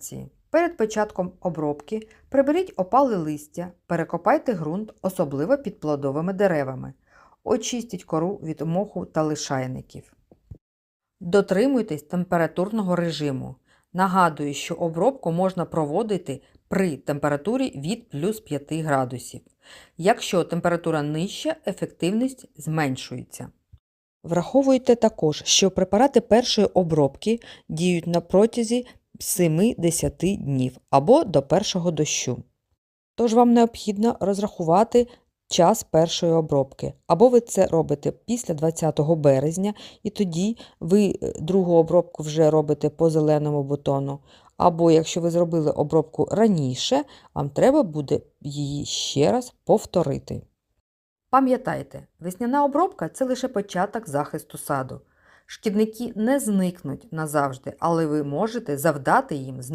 вегетації. Перед початком обробки приберіть опали листя, перекопайте ґрунт, особливо під плодовими деревами. Очистіть кору від моху та лишайників. Дотримуйтесь температурного режиму. Нагадую, що обробку можна проводити при температурі від плюс 5 градусів. Якщо температура нижча, ефективність зменшується. Враховуйте також, що препарати першої обробки діють на протязі 7-10 днів або до першого дощу. Тож вам необхідно розрахувати час першої обробки. Або ви це робите після 20 березня, і тоді ви е, другу обробку вже робите по зеленому бутону. Або якщо ви зробили обробку раніше, вам треба буде її ще раз повторити. Пам'ятайте, весняна обробка це лише початок захисту саду. Шкідники не зникнуть назавжди, але ви можете завдати їм значних